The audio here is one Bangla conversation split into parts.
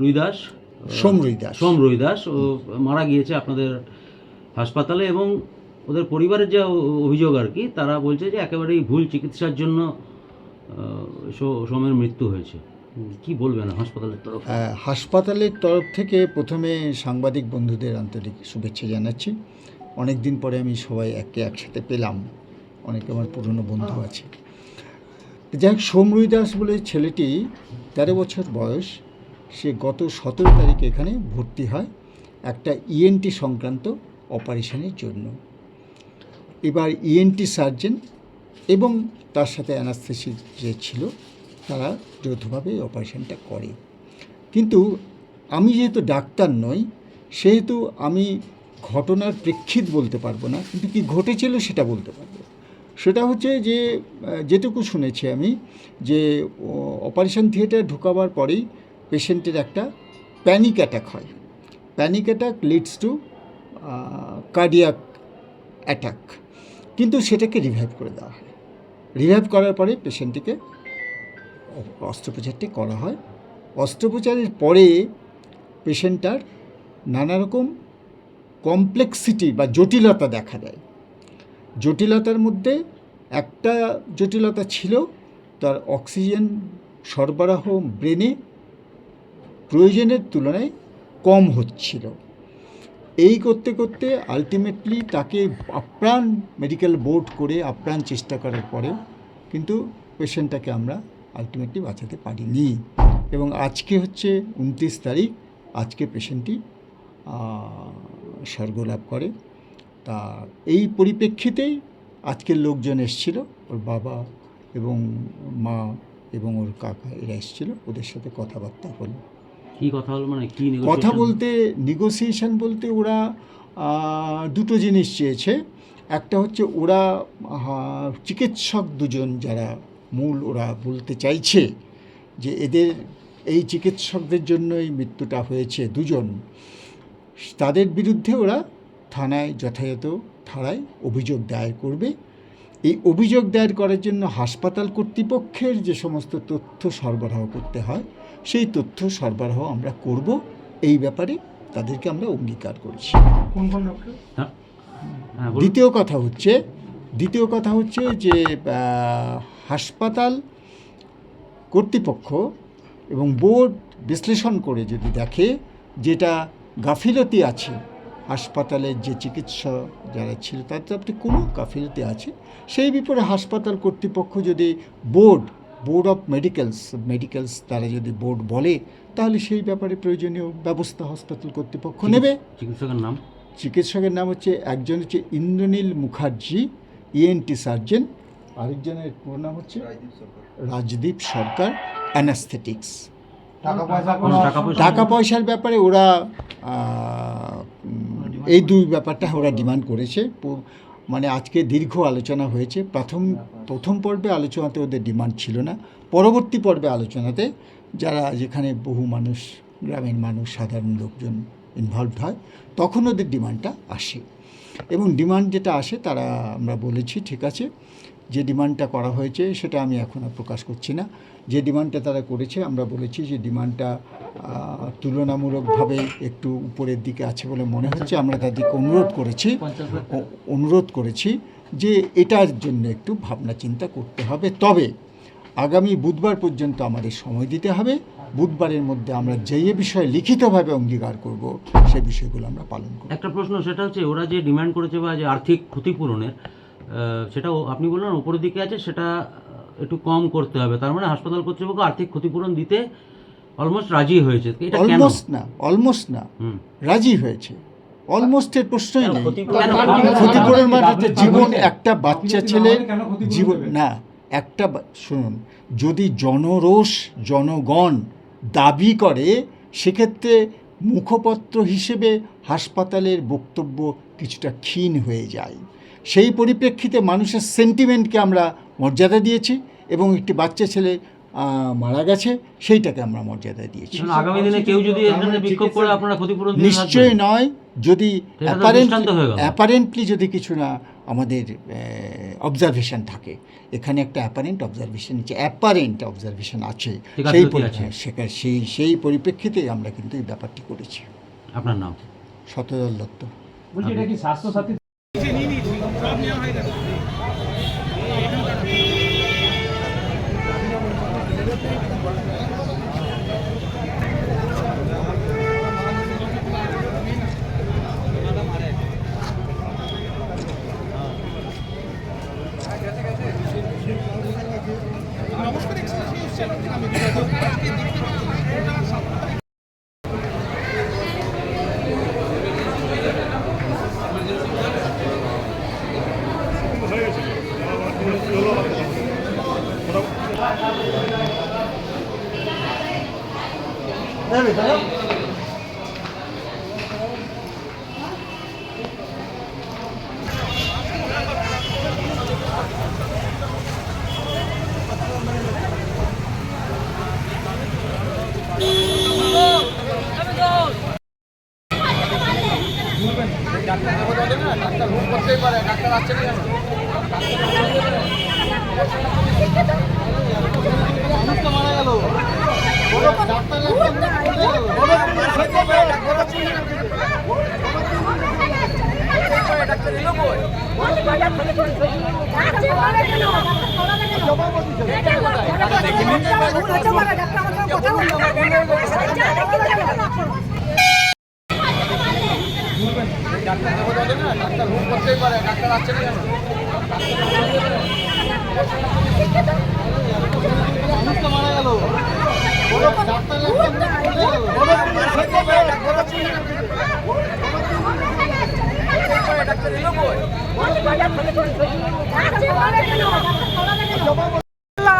রুইদাস সোম রুইদাস। সোম রুইদাস ও মারা গিয়েছে আপনাদের হাসপাতালে এবং ওদের পরিবারের যা অভিযোগ আর কি তারা বলছে যে একেবারেই ভুল চিকিৎসার জন্য সোমের মৃত্যু হয়েছে। কি বলবেন হাসপাতালের তরফ হাসপাতালের তরফ থেকে প্রথমে সাংবাদিক বন্ধুদের আন্তরিক শুভেচ্ছা জানাচ্ছি। অনেক দিন পরে আমি সবাই একে একসাথে পেলাম। অনেকে আমার পুরনো বন্ধু আছে। যাই হোক সোমরুই দাস বলে ছেলেটি তেরো বছর বয়স। সে গত সতেরো তারিখে এখানে ভর্তি হয় একটা ইএনটি সংক্রান্ত অপারেশনের জন্য। এবার ইএনটি সার্জন এবং তার সাথে অ্যানাস্থেসিক যে ছিল, তারা যৌথভাবে অপারেশনটা করে। কিন্তু আমি যেহেতু ডাক্তার নই, সেহেতু আমি ঘটনার প্রেক্ষিত বলতে পারব না, কিন্তু কি ঘটেছিল সেটা বলতে পারব। সেটা হচ্ছে যে যেটুকু শুনেছি আমি, যে অপারেশন থিয়েটার ঢুকাবার পরেই পেশেন্টের একটা প্যানিক অ্যাটাক হয়। Panic attack leads to cardiac attack. কিন্তু সেটাকে রিভাইভ করে দেওয়া হয়। রিভাইভ করার পরে পেশেন্টটিকে অস্ত্রোপচারটি করা হয়। অস্ত্রোপচারের পরে পেশেন্টটার নানা রকম কমপ্লেক্সিটি বা জটিলতা দেখা দেয়। জটিলতার মধ্যে একটা জটিলতা ছিল, তার অক্সিজেন সরবরাহ ব্রেনে প্রয়োজনের তুলনায় কম হচ্ছিল। এই করতে করতে আলটিমেটলি তাকে আপ্রাণ মেডিকেল বোর্ড করে আপ্রাণ চেষ্টা করার পরেও কিন্তু পেশেন্টটাকে আমরা আলটিমেটলি বাঁচাতে পারিনি। এবং আজকে হচ্ছে উনত্রিশ তারিখ, আজকে পেশেন্টটি স্বর্গলাভ করে। তা এই পরিপ্রেক্ষিতেই আজকের লোকজন এসেছিল, ওর বাবা এবং মা এবং ওর কাকা এরা এসেছিল, ওদের সাথে কথাবার্তা হলো কি কথা হলো মানে কি কথা বলতে নেগোসিয়েশন বলতে ওরা দুটো জিনিস চেয়েছে। একটা হচ্ছে ওরা চিকিৎসক দুজন যারা মূল ওরা বলতে চাইছে যে এদের, এই চিকিৎসকদের জন্যই মৃত্যুটা হয়েছে দুজন। তাদের বিরুদ্ধে ওরা থানায় যথাযথ ধারায় অভিযোগ দায়ের করবে। এই অভিযোগ দায়ের করার জন্য হাসপাতাল কর্তৃপক্ষের যে সমস্ত তথ্য সরবরাহ করতে হয় সেই তথ্য সরবরাহ আমরা করব। এই ব্যাপারে তাদেরকে আমরা অঙ্গীকার করেছি। হ্যাঁ। হ্যাঁ দ্বিতীয় কথা হচ্ছে দ্বিতীয় কথা হচ্ছে যে হাসপাতাল কর্তৃপক্ষ এবং বোর্ড বিশ্লেষণ করে যদি দেখে যেটা গাফিলতি আছে হাসপাতালের যে চিকিৎসা যারা ছিল তাদের কোনো গাফিলতি আছে। সেই বিপরে হাসপাতাল কর্তৃপক্ষ যদি board board of medicals medicals তারা যদি বোর্ড বলে তাহলে সেই ব্যাপারে প্রয়োজনীয় ব্যবস্থা হাসপাতাল কর্তৃপক্ষ নেবে। চিকিৎসকের নাম? চিকিৎসকের নাম হচ্ছে একজন হচ্ছে ইন্দ্রনীল মুখার্জি ইএনটি সার্জন আরেকজনের পুরো নাম হচ্ছে রাজদীপ সরকার। অ্যানাস্থেটিক্স টাকা পয়সার ব্যাপারে ওরা এই দুই ব্যাপারটা ওরা ডিমান্ড করেছে। মানে আজকে দীর্ঘ আলোচনা হয়েছে। প্রথম প্রথম পর্বে আলোচনাতে ওদের ডিমান্ড ছিল না। পরবর্তী পর্বে আলোচনাতে যারা যেখানে বহু মানুষ, গ্রামের মানুষ, সাধারণ লোকজন ইনভলভ হয়, তখন ওদের ডিমান্ডটা আসে। এবং ডিমান্ড যেটা আসে, তারা আমরা বলেছি, ঠিক আছে? যে ডিমান্ডটা করা হয়েছে সেটা আমি এখন আর প্রকাশ করছি না। যে ডিমান্ডটা তারা করেছে আমরা বলেছি যে ডিমান্ডটা তুলনামূলকভাবে একটু উপরের দিকে আছে বলে মনে হচ্ছে। আমরা তাদেরকে অনুরোধ করেছি অনুরোধ করেছি যে এটার জন্য একটু ভাবনা চিন্তা করতে হবে। তবে আগামী বুধবার পর্যন্ত আমাদের সময় দিতে হবে। বুধবারের মধ্যে আমরা যে যে বিষয়ে লিখিতভাবে অঙ্গীকার করব সে বিষয়গুলো আমরা পালন করব। একটা প্রশ্ন সেটা হচ্ছে ওরা যে ডিমান্ড করেছে বা যে আর্থিক ক্ষতিপূরণের সেটা আপনি বললেন উপরের দিকে আছে সেটা একটু কম করতে হবে। তার মানে হাসপাতাল কর্তৃপক্ষ আর্থিক ক্ষতিপূরণ দিতে অলমোস্ট রাজি হয়েছে। এটা কেন? অলমোস্ট না অলমোস্ট না রাজি হয়েছে। অলমোস্টের প্রশ্নই নেই। ক্ষতিপূরণ মানে হচ্ছে জীবন একটা বাচ্চা ছেলের জীবন না একটা শুনুন যদি জনরোষ জনগণ দাবি করে সেক্ষেত্রে মুখপত্র হিসেবে হাসপাতালের বক্তব্য কিছুটা ক্ষীণ হয়ে যায়। সেই পরিপ্রেক্ষিতে মানুষের সেন্টিমেন্টকে আমরা মর্যাদা দিয়েছি এবং একটি বাচ্চা ছেলে মারা গেছে সেইটাকে আমরা মর্যাদা দিয়েছি। কারণ আগামী দিনে কেউ যদি এর বিক্ষোভ করে আপনারা ক্ষতিপূরণ নিশ্চয়ই নয় যদি। অ্যাপারেন্টলি যদি কিছু না আমাদের অবজারভেশন থাকে। এখানে একটা অ্যাপারেন্ট অবজারভেশন আছে অ্যাপারেন্ট অবজারভেশন আছে। সেই। হ্যাঁ, সেখানে সেই সেই পরিপ্রেক্ষিতে আমরা কিন্তু এই ব্যাপারটি করেছি। আপনার নাম? শতদল দত্ত। বলছি এটা কি 一千零你十五三年还在 স্বাস্থ্যসাথী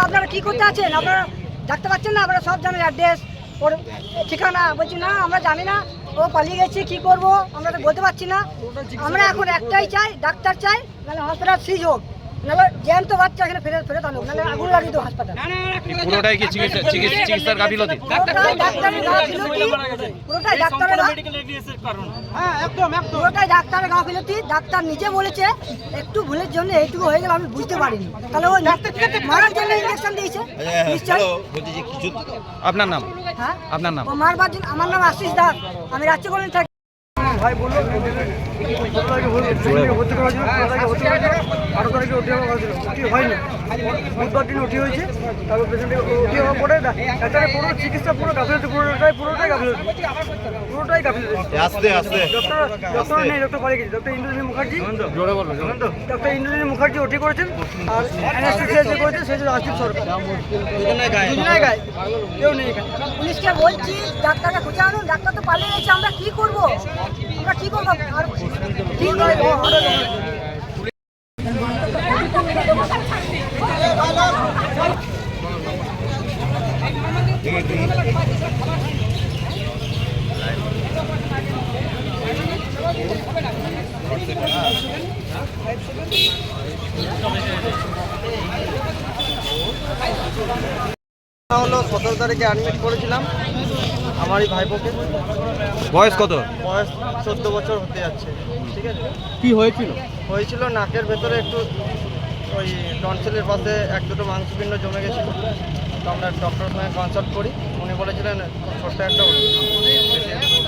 আপনারা কি করতে আছেন? আপনারা ডাকতে পাচ্ছেন না, আপনারা সব জানেন অ্যাড্রেস। ওর ঠিকানা বলছি না, আমরা জানি না। ও পালিয়ে গেছে, কি করব? আমরা তো বলতে পারছি না। আমরা এখন একটাই চাই, ডাক্তার চাই, নাহলে হসপিটাল সিজ হোক। জ্যান্ত বাচ্চা এখানে ফেরত ফেরত নাহলে আগুন লাগিয়ে দেবো হাসপাতাল। পুরোটাই কি চিকিৎসা চিকিৎসা- চিকিৎসার গাফিলতি? পুরোটাই ডাক্তারের গাফিলতি? পুরোটাই ডাক্তারের গা- পুরোটাই ডাক্তারের গাফিলতি। ডাক্তার নিজে বলেছে একটু ভুলের জন্য এইটুকু হয়ে গেল আমি বুঝতে পারিনি। তাহলে ও মারার জন্য ইঞ্জেকশন দিয়েছে? নিশ্চয়ই আপনার নাম? হ্যাঁ? আপনার নাম? মারবার জন্য আমার নাম আশিস দাস। আমি রাজ্য থাকি। ভাই বলল তারিখে ওটি হওয়া ছিল ওটি হয়নি। বুধবার দিন ওটি হয়েছে তারপর পেশেন্টকে ওটি হওয়ার পরে ডাক্তারের পুরো চিকিৎসা পুরো গাফিলতি পুরোটাই পুরোটাই গাফিলতি। পুরোটাই গাফিলতি। আস্তে আস্তে ডক্টর ডক্টর নেই ডক্টর পালিয়ে গেছে। ডক্টর ইন্দ্রনীল মুখার্জি। জোরে বলব ডক্টর ইন্দ্রনীল মুখার্জি ওটি করেছেন আর অ্যানাস্থেসিয়া যে করেছেন সেই জন্য আসিফ সরকার। কেউ নেই পুলিশকে বলছি ডাক্তারকে খুঁজে আনুন ডাক্তার তো পালিয়ে গেছে আমরা কি করব? আমরা কি করব? আর কি হলো সতেরো তারিখে অ্যাডমিট করেছিলাম আমারই ভাইপোকে বয়স কত বয়স চোদ্দ বছর হতে যাচ্ছে ঠিক আছে কি হয়েছিল হয়েছিল নাকের ভেতরে একটু ওই টনসিলের পাশে এক দুটো মাংসপিণ্ড জমে গেছিল তো আমরা ডক্টরের সঙ্গে কনসাল্ট করি উনি বলেছিলেন ছোট্ট একটা ওটি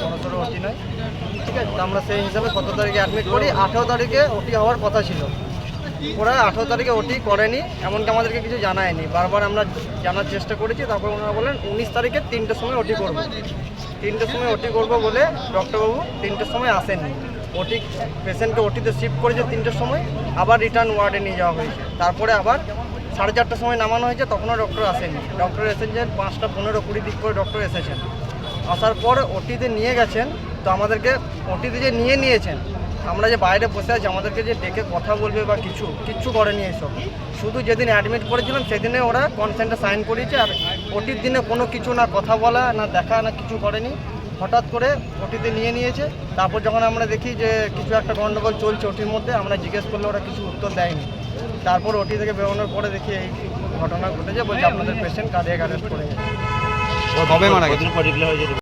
বড় সড়ো ওটি নয় ঠিক আছে? আমরা সেই হিসাবে সতেরো তারিখে অ্যাডমিট করি? আঠেরো তারিখে ওটি হওয়ার কথা ছিল। ওরা আঠেরো তারিখে ওটি করেনি, এমনকি আমাদেরকে কিছু জানায়নি। বারবার আমরা জানার চেষ্টা করেছি, তারপর ওনারা বলেন উনিশ তারিখে তিনটের সময় ওটি করব। তিনটের সময় ওটি করব বলে ডক্টরবাবু তিনটের সময় আসেননি। ওটি পেশেন্টকে ওটিতে শিফট করেছে তিনটের সময়, আবার রিটার্ন ওয়ার্ডে নিয়ে যাওয়া হয়েছে। তারপরে আবার সাড়ে চারটার সময় নামানো হয়েছে, তখনও ডক্টর আসেনি ডক্টর এসেছেন, পাঁচটা পনেরো কুড়ি দিক করে ডক্টর এসেছেন। আসার পর ওটিতে নিয়ে গেছেন তো আমাদেরকে ওটিতে যে নিয়ে নিয়েছেন আমরা যে বাইরে বসে আছি আমাদেরকে যে ডেকে কথা বলবে বা কিছু কিচ্ছু করেনি এসব। শুধু যেদিন অ্যাডমিট করেছিলাম সেদিনে ওরা কনসেন্টে সাইন করিয়েছে আর ওটির দিনে কোনো কিছু না কথা বলা না দেখা না কিছু করেনি। হঠাৎ করে ওটিতে নিয়ে নিয়েছে। তারপর যখন আমরা দেখি যে কিছু একটা গণ্ডগোল চলছে ওটির মধ্যে আমরা জিজ্ঞেস করলে ওরা কিছু উত্তর দেয়নি। তারপর ওটি থেকে বেরোনোর পরে দেখি এই ঘটনা ঘটেছে বলছে আপনাদের পেশেন্ট কার্ডিয়াক অ্যারেস্ট করে গেছে কবে মারা গেছে? কতদিন পার্টিকুলার হয়েছে?